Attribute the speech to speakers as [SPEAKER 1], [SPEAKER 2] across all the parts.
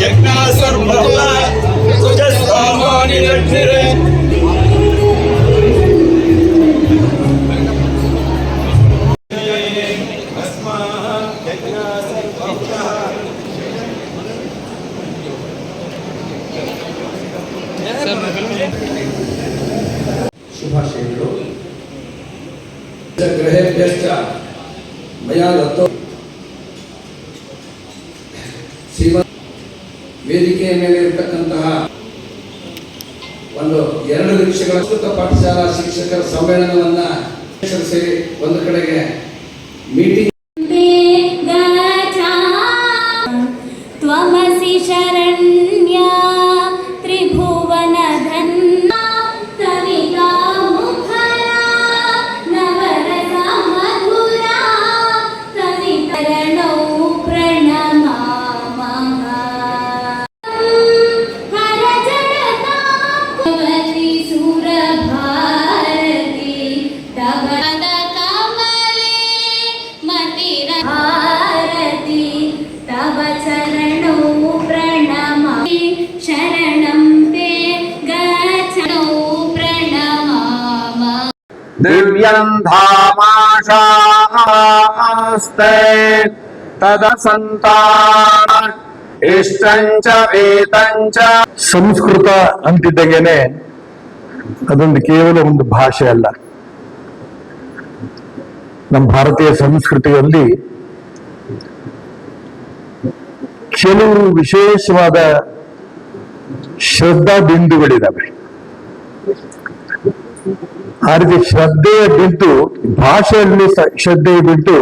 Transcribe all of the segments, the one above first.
[SPEAKER 1] जगनासुर भगला तुझे सामानी लटने रे शुभाशयಗಳು गृहे मया दत्तो। ವೇದಿಕೆಯ ಮೇಲೆ ಇರತಕ್ಕಂತಹ ಒಂದು ಎರಡು ನಿಮಿಷಗಳ ಸಂಸ್ಕೃತ ಪಾಠಶಾಲಾ ಶಿಕ್ಷಕರ ಸಮ್ಮೇಳನವನ್ನ ಸೇರಿ ಒಂದು ಕಡೆಗೆ ಮೀಟಿಂಗ್
[SPEAKER 2] दिव्यं धामाशास्ते तदसन्तान इष्टञ्च वेतञ्च
[SPEAKER 3] ಸಂಸ್ಕೃತ ಅಂತಿದ್ದಂಗೆನೆ ಅದೊಂದು ಕೇವಲ ಒಂದು ಭಾಷೆ ಅಲ್ಲ ನಮ್ಮ ಭಾರತೀಯ ಸಂಸ್ಕೃತಿಯಲ್ಲಿ ಕೆಲವು ವಿಶೇಷವಾದ ಶ್ರದ್ಧಾ ಬಿಂದುಗಳಿದಾವೆ ಆ ರೀತಿ ಶ್ರದ್ಧೆಯ ಬಿದ್ದು ಭಾಷೆಯಲ್ಲಿ ಶ್ರದ್ಧೆಯ ಬಿಂದು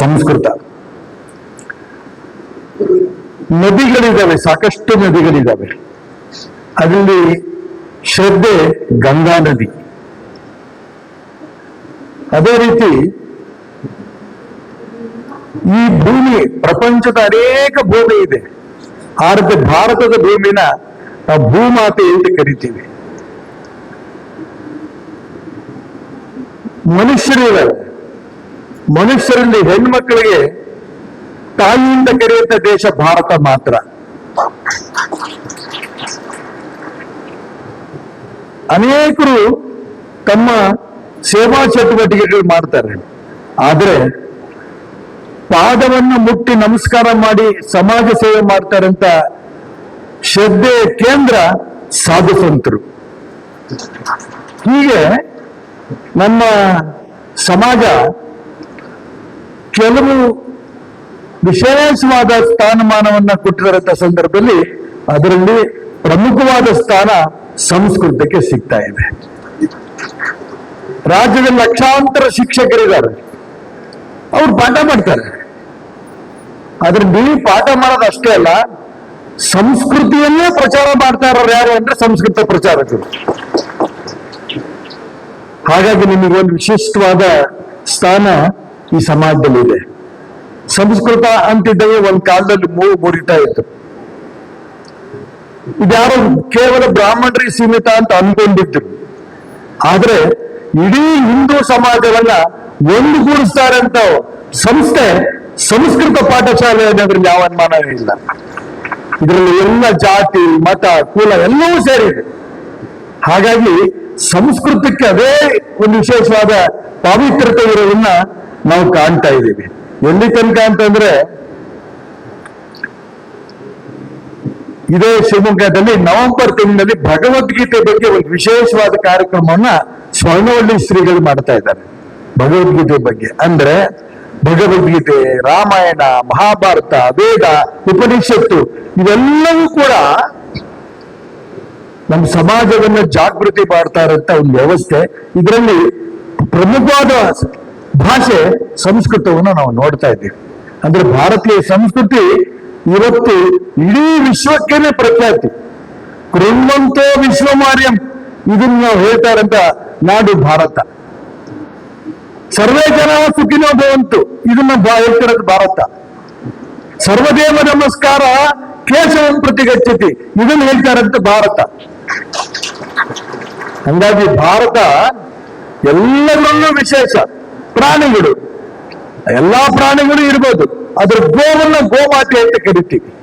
[SPEAKER 3] ಸಂಸ್ಕೃತ. ನದಿಗಳಿದ್ದಾವೆ, ಸಾಕಷ್ಟು ನದಿಗಳಿದಾವೆ ಅದರಲ್ಲಿ ಶ್ರದ್ಧೆ ಗಂಗಾ ನದಿ. ಅದೇ ರೀತಿ ಈ ಭೂಮಿ, ಪ್ರಪಂಚದ ಅನೇಕ ಭೂಮಿ ಇದೆ. ಆ ರೀತಿ ಭಾರತದ ಭೂಮಿನ ಭೂಮಾತೆ ಎಂದು ಕರಿತೀವಿ. ಮನುಷ್ಯರಿದ್ದಾರೆ ಮನುಷ್ಯರಲ್ಲಿ ಹೆಣ್ಮಕ್ಕಳಿಗೆ ತಾಯಿಯಿಂದ ಕರೆಯುತ್ತ ದೇಶ ಭಾರತ ಮಾತ್ರ. ಅನೇಕರು ತಮ್ಮ ಸೇವಾ ಚಟುವಟಿಕೆಗಳು ಮಾಡ್ತಾರೆ. ಆದ್ರೆ ಪಾದವನ್ನು ಮುಟ್ಟಿ ನಮಸ್ಕಾರ ಮಾಡಿ ಸಮಾಜ ಸೇವೆ ಮಾಡ್ತಾರಂತ ಶ್ರದ್ಧೆಯ ಕೇಂದ್ರ ಸಾಧು ಸಂತರು ಹೀಗೆ ನಮ್ಮ ಸಮಾಜ ಕೆಲವು ವಿಶೇಷವಾದ ಸ್ಥಾನಮಾನವನ್ನ ಕೊಟ್ಟಿರೋಂಥ ಸಂದರ್ಭದಲ್ಲಿ ಅದರಲ್ಲಿ ಪ್ರಮುಖವಾದ ಸ್ಥಾನ ಸಂಸ್ಕೃತಕ್ಕೆ ಸಿಗ್ತಾ ಇದೆ. ರಾಜ್ಯದ ಲಕ್ಷಾಂತರ ಶಿಕ್ಷಕರಿದ್ದಾರೆ. ಅವ್ರು ಪಾಠ ಮಾಡ್ತಾರೆ. ಆದ್ರೆ ನೀವು ಪಾಠ ಮಾಡೋದು ಅಷ್ಟೇ ಅಲ್ಲ, ಸಂಸ್ಕೃತಿಯನ್ನೇ ಪ್ರಚಾರ ಮಾಡ್ತಾ ಇರೋರು ಯಾರು ಅಂದ್ರೆ ಸಂಸ್ಕೃತ ಪ್ರಚಾರಕರು. ಹಾಗಾಗಿ ನಿಮಗೊಂದು ವಿಶಿಷ್ಟವಾದ ಸ್ಥಾನ ಈ ಸಮಾಜದಲ್ಲಿದೆ. ಸಂಸ್ಕೃತ ಅಂತಿದ್ದವೆ ಒಂದ್ ಕಾಲದಲ್ಲಿ ಮೂಗು ಮುರಿತಾ ಇತ್ತು. ಇದ್ಯಾರು ಕೇವಲ ಬ್ರಾಹ್ಮಣರಿಗೆ ಸೀಮಿತ ಅಂತ ಅನ್ಕೊಂಡಿದ್ರು ಆದ್ರೆ ಇಡೀ ಹಿಂದೂ ಸಮಾಜವನ್ನ ಒಂದುಗೂಡಿಸ್ತಾರೆ ಅಂತ ಸಂಸ್ಥೆ ಸಂಸ್ಕೃತ ಪಾಠಶಾಲೆ ಅನ್ನೋದ್ರಲ್ಲಿ ಯಾವ ಅನುಮಾನವೇ ಇಲ್ಲ. ಇದರಲ್ಲಿ ಎಲ್ಲ ಜಾತಿ, ಮತ, ಕುಲ ಎಲ್ಲವೂ ಸೇರಿದೆ. ಹಾಗಾಗಿ ಸಂಸ್ಕೃತಕ್ಕೆ ಅದೇ ಒಂದು ವಿಶೇಷವಾದ ಪಾವಿತ್ರತೆ ಇರೋದನ್ನ ನಾವು ಕಾಣ್ತಾ ಇದ್ದೀವಿ. ಎಲ್ಲಿ ತನಕ ಅಂತಂದ್ರೆ, ಇದೇ ಶಿವಮೊಗ್ಗದಲ್ಲಿ ನವೆಂಬರ್ ತಿಂಗಳಲ್ಲಿ ಭಗವದ್ಗೀತೆ ಬಗ್ಗೆ ಒಂದು ವಿಶೇಷವಾದ ಕಾರ್ಯಕ್ರಮವನ್ನ ಸ್ವರ್ಣವಳ್ಳಿ ಶ್ರೀಗಳು ಮಾಡ್ತಾ ಇದ್ದಾರೆ. ಭಗವದ್ಗೀತೆ ಬಗ್ಗೆ. ಅಂದ್ರೆ, ಭಗವದ್ಗೀತೆ, ರಾಮಾಯಣ, ಮಹಾಭಾರತ, ವೇದ, ಉಪನಿಷತ್ತು, ಇವೆಲ್ಲವೂ ಕೂಡ ನಮ್ಮ ಸಮಾಜವನ್ನ ಜಾಗೃತಿ ಮಾಡ್ತಾ ಇರೋಂಥ ಒಂದು ವ್ಯವಸ್ಥೆ, ಇದರಲ್ಲಿ ಪ್ರಮುಖವಾದ ಭಾಷೆ ಸಂಸ್ಕೃತವನ್ನು ನಾವು ನೋಡ್ತಾ ಇದ್ದೀವಿ. ಅಂದ್ರೆ ಭಾರತೀಯ ಸಂಸ್ಕೃತಿ ಇವತ್ತು ಇಡೀ ವಿಶ್ವಕ್ಕೇನೆ ಪ್ರಖ್ಯಾತಿ. ಕೃಮಂತೋ ವಿಶ್ವಮಾರ್ಯಂ, ಇದನ್ನ ನಾವು ಹೇಳ್ತಾ ಇರೋಂಥ ನಾಡು ಭಾರತ. ಸರ್ವೇ ಜನ ಸುಖಿನೋ ಭವಂತು ಇದನ್ನ ಹೇಳ್ತಿರೋದು ಭಾರತ. ಸರ್ವದೇವ ನಮಸ್ಕಾರ ಕೇಶವಂ ಪ್ರತಿಗಚ್ಚತಿ, ಇದನ್ನ ಹೇಳ್ತಾರಂತ ಭಾರತ. ಹಂಗಾಗಿ ಭಾರತ ಎಲ್ಲದರಲ್ಲೂ ವಿಶೇಷ. ಪ್ರಾಣಿಗಳು. ಎಲ್ಲಾ ಪ್ರಾಣಿಗಳು ಇರ್ಬೋದು. ಅದ್ರ ಗೋವನ್ನ ಗೋಮಾತೆ ಅಂತ ಕರಿತೀವಿ.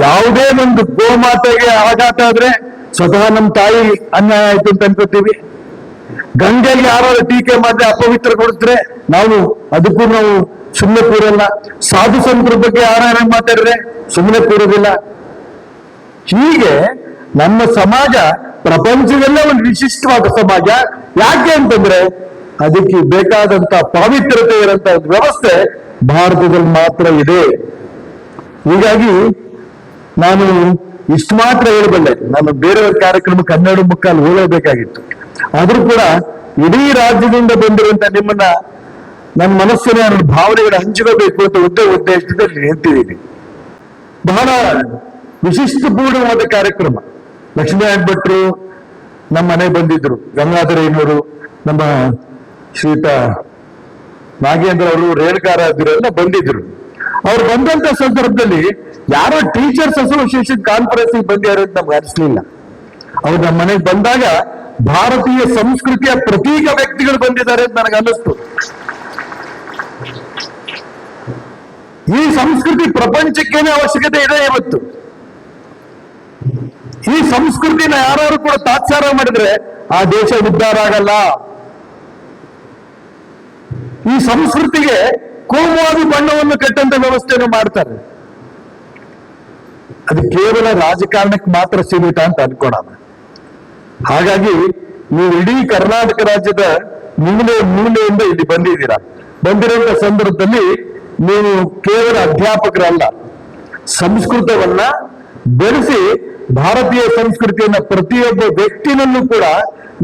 [SPEAKER 3] ಯಾವುದೇ ಒಂದು ಗೋಮಾತೆಗೆ ಆಘಾತ ಆದ್ರೆ ಸ್ವತಃ ನಮ್ಮ ತಾಯಿ ಅನ್ಯಾಯ ಆಯ್ತು ಅಂತ ಅನ್ಕೋತೀವಿ. ಗಂಗೆಗೆ ಯಾರಾದ್ರೂ ಟೀಕೆ ಮಾಡಿದ್ರೆ ಅಪವಿತ್ರಗೊಳಿಸಿದ್ರೆ ನಾವು ಅದಕ್ಕೂ ನಾವು ಸುಮ್ಮನೆ ಕೂರಲ್ಲ. ಸಾಧು ಸಂತರ ಬಗ್ಗೆ ಯಾರು ಮಾತಾಡಿದ್ರೆ ಸುಮ್ಮನೆ ಕೂರೋದಿಲ್ಲ. ಹೀಗೆ ನಮ್ಮ ಸಮಾಜ, ಪ್ರಪಂಚದಲ್ಲೇ ಒಂದು ವಿಶಿಷ್ಟವಾದ ಸಮಾಜ. ಯಾಕೆ ಅಂತಂದ್ರೆ, ಅದಕ್ಕೆ ಬೇಕಾದಂತ ಪಾವಿತ್ರತೆ ಇರಂತ ಒಂದು ವ್ಯವಸ್ಥೆ ಭಾರತದಲ್ಲಿ ಮಾತ್ರ ಇದೆ. ಹೀಗಾಗಿ ನಾನು ಇಷ್ಟು ಮಾತ್ರ ಹೇಳಬಲ್ಲೆ. ನಾನು ಬೇರೆ ಕಾರ್ಯಕ್ರಮ ಕನ್ನಡ ಮುಕ್ಕಾಲು ಹೋಗಬೇಕಾಗಿತ್ತು ಆದ್ರೂ ಕೂಡ ಇಡೀ ರಾಜ್ಯದಿಂದ ಬಂದಿರುವಂತ ನಿಮ್ಮನ್ನ ನನ್ನ ಮನಸ್ಸಿನ ಭಾವನೆಗಳು ಭಾವನೆಗಳ ಹಂಚಿಕೋಬೇಕು ಅಂತ ಒಂದೇ ಉದ್ದೇಶದಲ್ಲಿ ಹೇಳ್ತಿದ್ದೀನಿ. ಬಹಳ ವಿಶಿಷ್ಟಪೂರ್ಣವಾದ ಕಾರ್ಯಕ್ರಮ. ಲಕ್ಷ್ಮೀನಾರಾಯಣ ಭಟ್ರು ನಮ್ಮ ಮನೆಗೆ ಬಂದಿದ್ರು. ಗಂಗಾಧರಯ್ಯನವರು ನಮ್ಮ ಶ್ರೀತಾ ನಾಗೇಂದ್ರ ಅವರು, ರೇಣುಕಾರ ಎಲ್ಲ ಬಂದಿದ್ರು. ಅವ್ರು ಬಂದಂತ ಸಂದರ್ಭದಲ್ಲಿ ಯಾರೋ ಟೀಚರ್ಸ್ ಅಸೋಸಿಯೇಷನ್ ಕಾನ್ಫರೆನ್ಸ್ ಬಂದಿದ್ದಾರೆ ಅಂತ ನಮ್ಗೆ ಅನಿಸ್ಲಿಲ್ಲ. ಅವ್ರು ನಮ್ಮ ಮನೆಗೆ ಬಂದಾಗ ಭಾರತೀಯ ಸಂಸ್ಕೃತಿಯ ಪ್ರತೀಕ ವ್ಯಕ್ತಿಗಳು ಬಂದಿದ್ದಾರೆ ಅಂತ ನನಗೆ ಅನ್ನಿಸ್ತು. ಈ ಸಂಸ್ಕೃತಿ ಪ್ರಪಂಚಕ್ಕೇನೆ ಅವಶ್ಯಕತೆ ಇದೆ ಇವತ್ತು. ಸಂಸ್ಕೃತಿನ ಯಾರು ಕೂಡ ತಾತ್ಸಾರ ಮಾಡಿದ್ರೆ ಆ ದೇಶ ಉದ್ಧಾರ ಆಗಲ್ಲ ಈ ಸಂಸ್ಕೃತಿಗೆ ಕೋಮುವಾದಿ ಬಣ್ಣವನ್ನು ಕಟ್ಟಂತ ವ್ಯವಸ್ಥೆಯನ್ನು ಮಾಡ್ತಾರೆ. ಅದು ಕೇವಲ ರಾಜಕಾರಣಕ್ಕೆ ಮಾತ್ರ ಸೀಮಿತ ಅಂತ ಅನ್ಕೋಣ ಹಾಗಾಗಿ ನೀವು ಇಡೀ ಕರ್ನಾಟಕ ರಾಜ್ಯದ ಮೂಲೆ ಮೂಲೆಯಿಂದ ಇಲ್ಲಿ ಬಂದಿದ್ದೀರಾ. ಬಂದಿರುವಂತ ಸಂದರ್ಭದಲ್ಲಿ ನೀವು ಕೇವಲ ಅಧ್ಯಾಪಕರಲ್ಲ, ಸಂಸ್ಕೃತವನ್ನ ಬೆಳೆಸಿ ಭಾರತೀಯ ಸಂಸ್ಕೃತಿಯನ್ನ ಪ್ರತಿಯೊಬ್ಬ ವ್ಯಕ್ತಿನಲ್ಲೂ ಕೂಡ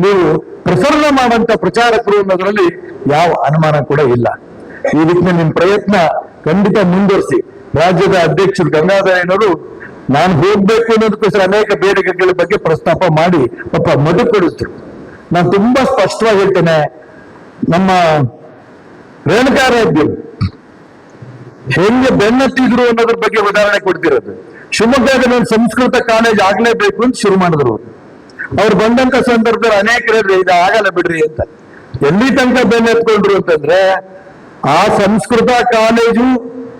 [SPEAKER 3] ನೀವು ಪ್ರಸರಣ ಮಾಡುವಂತ ಪ್ರಚಾರಕರು ಅನ್ನೋದರಲ್ಲಿ ಯಾವ ಅನುಮಾನ ಕೂಡ ಇಲ್ಲ. ಈ ನಿಟ್ಟಿನಲ್ಲಿ ನಿಮ್ಮ ಪ್ರಯತ್ನ ಖಂಡಿತ ಮುಂದುವರಿಸಿ. ರಾಜ್ಯದ ಅಧ್ಯಕ್ಷರು ಗಂಗಾಧರಯ್ಯನವರು, ನಾನು ಹೋಗ್ಬೇಕು ಅನ್ನೋದಕ್ಕೋಸ್ಕರ ಅನೇಕ ಬೇಡಿಕೆಗಳ ಬಗ್ಗೆ ಪ್ರಸ್ತಾಪ ಮಾಡಿ ಪಾಪ ಮದುವೆ ಕೊಡಿಸಿದ್ರು ನಾನು ತುಂಬಾ ಸ್ಪಷ್ಟವಾಗಿ ಹೇಳ್ತೇನೆ, ನಮ್ಮ ರೇಣುಕಾರಾಧ್ಯ ಹೆಂಗೆ ಬೆನ್ನತ್ತಿದ್ರು ಅನ್ನೋದ್ರ ಬಗ್ಗೆ ಉದಾಹರಣೆ ಕೊಡ್ತಿರೋದು. ಶಿವಮೊಗ್ಗದಲ್ಲಿ ಒಂದು ಸಂಸ್ಕೃತ ಕಾಲೇಜ್ ಆಗ್ಲೇಬೇಕು ಅಂತ ಶುರು ಮಾಡಿದ್ರು ಅವ್ರು. ಬಂದಂತ ಸಂದರ್ಭದಲ್ಲಿ ಅನೇಕರು ಇದು ಆಗಲ್ಲ ಬಿಡ್ರಿ ಅಂತ ಎಲ್ಲಿ ತನಕ ಬೆನ್ನೆತ್ಕೊಂಡ್ರು ಅಂತಂದ್ರೆ, ಆ ಸಂಸ್ಕೃತ ಕಾಲೇಜು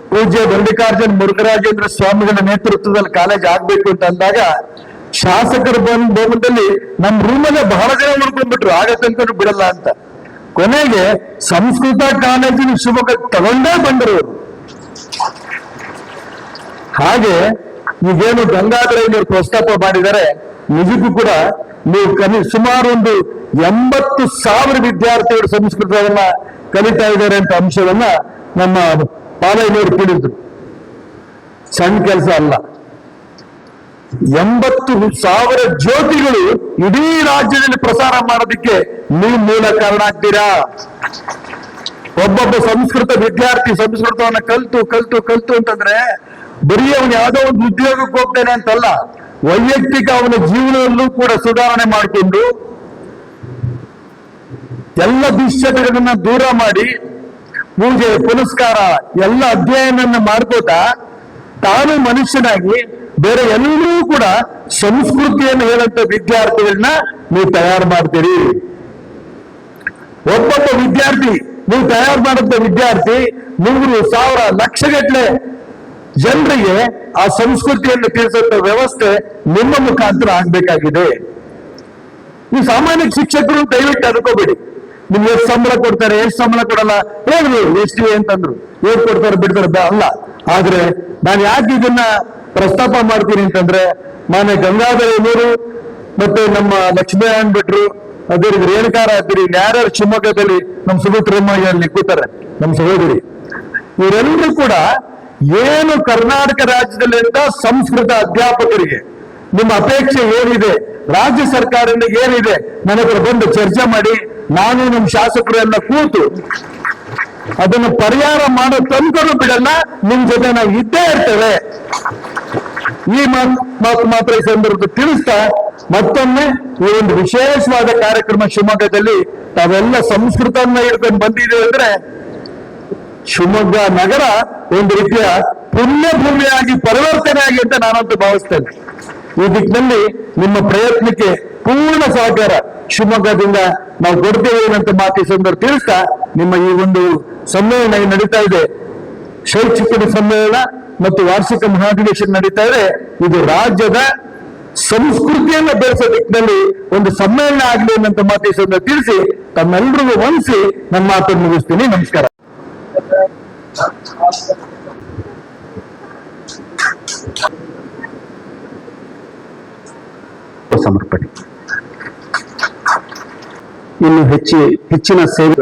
[SPEAKER 3] ಪೂಜ್ಯ ಮಲ್ಲಿಕಾರ್ಜುನ್ ಮುರುಘರಾಜೇಂದ್ರ ಸ್ವಾಮಿಗಳ ನೇತೃತ್ವದಲ್ಲಿ ಕಾಲೇಜ್ ಆಗ್ಬೇಕು ಅಂತ ಅಂದಾಗ, ಶಾಸಕರು ಬಂದ ಭವನದಲ್ಲಿ ನಮ್ ರೂಮಲ್ಲೇ ಬಹಳ ಜನ ಆಗ ತನಕ ಬಿಡಲ್ಲ ಅಂತ ಕೊನೆಗೆ ಸಂಸ್ಕೃತ ಕಾಲೇಜಿನ ಶಿವಮೊಗ್ಗ ತಗೊಂಡೇ ಬಂದರು. ಹಾಗೆ ಈಗೇನು ಗಂಗಾಧರಯ್ಯನವರು ಪ್ರಸ್ತಾಪ ಮಾಡಿದರೆ ನಿಜಕ್ಕೂ ಕೂಡ ನೀವು ಕನಿ ಸುಮಾರು ಒಂದು ಎಂಬತ್ತು ಸಾವಿರ ವಿದ್ಯಾರ್ಥಿಗಳು ಸಂಸ್ಕೃತವನ್ನ ಕಲಿತಾ ಇದ್ದಾರೆ ಅಂತ ಅಂಶವನ್ನ ನಮ್ಮ ಪಾಲಯ್ಯನವರು ತಿಳಿದ್ರು ಸಣ್ಣ ಕೆಲಸ ಅಲ್ಲ. ಎಂಬತ್ತು ಸಾವಿರ ಜ್ಯೋತಿಗಳು ಇಡೀ ರಾಜ್ಯದಲ್ಲಿ ಪ್ರಸಾರ ಮಾಡೋದಕ್ಕೆ ನೀವು ಮೂಲ ಕಾರಣ ಆಗ್ತೀರಾ? ಒಬ್ಬೊಬ್ಬ ಸಂಸ್ಕೃತ ವಿದ್ಯಾರ್ಥಿ ಸಂಸ್ಕೃತವನ್ನ ಕಲ್ತು ಕಲ್ತು ಕಲ್ತು ಅಂತಂದ್ರೆ ಬರೀ ಅವನು ಯಾವುದೋ ಒಂದು ಉದ್ಯೋಗಕ್ಕೆ ಹೋಗ್ತಾನೆ ಅಂತಲ್ಲ, ವೈಯಕ್ತಿಕ ಅವನ ಜೀವನದಲ್ಲೂ ಕೂಡ ಸುಧಾರಣೆ ಮಾಡಿಕೊಂಡು ಎಲ್ಲ ದುಶ್ಚಟಗಳನ್ನ ದೂರ ಮಾಡಿ ಪೂಜೆ, ಪುನಸ್ಕಾರ, ಎಲ್ಲ ಅಧ್ಯಯನ ಮಾಡ್ಕೋತಾ ತಾನು ಮನುಷ್ಯನಾಗಿ ಬೇರೆ ಎಲ್ಲರೂ ಕೂಡ ಸಂಸ್ಕೃತಿಯನ್ನು ಹೇಳಂತ ವಿದ್ಯಾರ್ಥಿಗಳನ್ನ ನೀವು ತಯಾರು ಮಾಡ್ತೀರಿ. ಒಬ್ಬೊಬ್ಬ ವಿದ್ಯಾರ್ಥಿ, ನೀವು ತಯಾರು ಮಾಡುತ್ತ ವಿದ್ಯಾರ್ಥಿ ನೂರು ಸಾವಿರ ಲಕ್ಷಗಟ್ಟಲೆ ಜನರಿಗೆ ಆ ಸಂಸ್ಕೃತಿಯನ್ನು ತಿಳಿಸುವಂತ ವ್ಯವಸ್ಥೆ ನಿಮ್ಮ ಮುಖಾಂತರ ಆಗ್ಬೇಕಾಗಿದೆ. ನೀವು ಸಾಮಾನ್ಯ ಶಿಕ್ಷಕರು ದಯವಿಟ್ಟು ಅನ್ಕೋಬೇಡಿ. ನಿಮ್ಗೆ ಎಷ್ಟು ಸಂಬಳ ಕೊಡ್ತಾರೆ, ಎಷ್ಟು ಸಂಬಳ ಕೊಡಲ್ಲ? ಹೇಳಿದ್ರು ಎಷ್ಟು ಅಂತಂದ್ರು. ಏನ್ ಕೊಡ್ತಾರೆ, ಬಿಡ್ತಾರೆ ಅಲ್ಲ. ಆದ್ರೆ ನಾನು ಯಾಕೆ ಇದನ್ನ ಪ್ರಸ್ತಾಪ ಮಾಡ್ತೀನಿ ಅಂತಂದ್ರೆ, ಮಾನ್ಯ ಗಂಗಾಧರನವರು ಮತ್ತೆ ನಮ್ಮ ಲಕ್ಷ್ಮೀನಾರಾಯಣ ಭಟ್ರು ಅದೇ ರೀತಿ ರೇಣುಕಾರ ಆಗ್ತೀರಿ ಯಾರ್ಯಾರು ಶಿವಮೊಗ್ಗದಲ್ಲಿ ನಮ್ಮ ಸುಭದ್ರಮ್ಮ ಅಲ್ಲಿ ಕೂತಾರೆ. ನಮ್ಮ ಸಹೋದರಿ. ಇವರೆಲ್ಲರೂ ಕೂಡ ಏನು ಕರ್ನಾಟಕ ರಾಜ್ಯದಲ್ಲಿಂದ ಸಂಸ್ಕೃತ ಅಧ್ಯಾಪಕರಿಗೆ ನಿಮ್ಮ ಅಪೇಕ್ಷೆ ಏನಿದೆ? ರಾಜ್ಯ ಸರ್ಕಾರದಿಂದ ಏನಿದೆ? ನನ್ನ ಬಂದು ಚರ್ಚೆ ಮಾಡಿ, ನಾನು ನಮ್ಮ ಶಾಸಕರನ್ನ ಕೂತು ಅದನ್ನು ಪರಿಹಾರ ಮಾಡೋ ತನಕನೂ ಬಿಡಲ್ಲ, ನಿಮ್ ಜೊತೆ ನಾವು ಇದ್ದೇ ಇರ್ತೇವೆ. ಈ ಮಾತು ಮಾತು ಮಾತ್ರ ಈ ಸಂದರ್ಭದಲ್ಲಿ ತಿಳಿಸ್ತಾ, ಮತ್ತೊಮ್ಮೆ ಈ ಒಂದು ವಿಶೇಷವಾದ ಕಾರ್ಯಕ್ರಮ ಶಿವಮೊಗ್ಗದಲ್ಲಿ ತಾವೆಲ್ಲ ಸಂಸ್ಕೃತವನ್ನ ಹಿಡ್ಕೊಂಡು ಬಂದಿದ್ದೀವಿ ಅಂದ್ರೆ ಶಿವಮೊಗ್ಗ ನಗರ ಒಂದು ರೀತಿಯ ಪುಣ್ಯ ಭೂಮಿಯಾಗಿ ಪರಿವರ್ತನೆ ಆಗಿ ಅಂತ ನಾನಂತೂ ಭಾವಿಸ್ತೇನೆ. ಈ ದಿಕ್ಕಿನಲ್ಲಿ ನಿಮ್ಮ ಪ್ರಯತ್ನಕ್ಕೆ ಪೂರ್ಣ ಸಹಕಾರ ಶಿವಮೊಗ್ಗದಿಂದ ನಾವು ಕೊಡ್ತೇವೆ ಅಂತ ಮಾತು ಸಂದರ್ಭ ತಿಳಿಸ್ತಾ ನಿಮ್ಮ ಈ ಒಂದು ಸಮ್ಮೇಳನ ನಡೀತಾ ಇದೆ. ಶೈಕ್ಷಣಿಕ ಸಮ್ಮೇಳನ ಮತ್ತು ವಾರ್ಷಿಕ ಮಹಾಧಿವೇಶನ ನಡೀತಾ ಇದೆ. ಇದು ರಾಜ್ಯದ ಸಂಸ್ಕೃತಿಯನ್ನ ಬೆಳೆಸೋ ದಿಕ್ಕಿನಲ್ಲಿ ಒಂದು ಸಮ್ಮೇಳನ ಆಗಲಿ ಅನ್ನಂತ ಮಾತು ತಿಳ್ಸಿ ತಮ್ಮೆಲ್ಲರಿಗೂ ವಂದಿಸಿ ನನ್ನ ಮಾತನ್ನು ಮುಗಿಸ್ತೀನಿ. ನಮಸ್ಕಾರ. ಸಮರ್ಪಣೆ ಇನ್ನು ಹೆಚ್ಚಿ ಹೆಚ್ಚಿನ ಸೇವೆ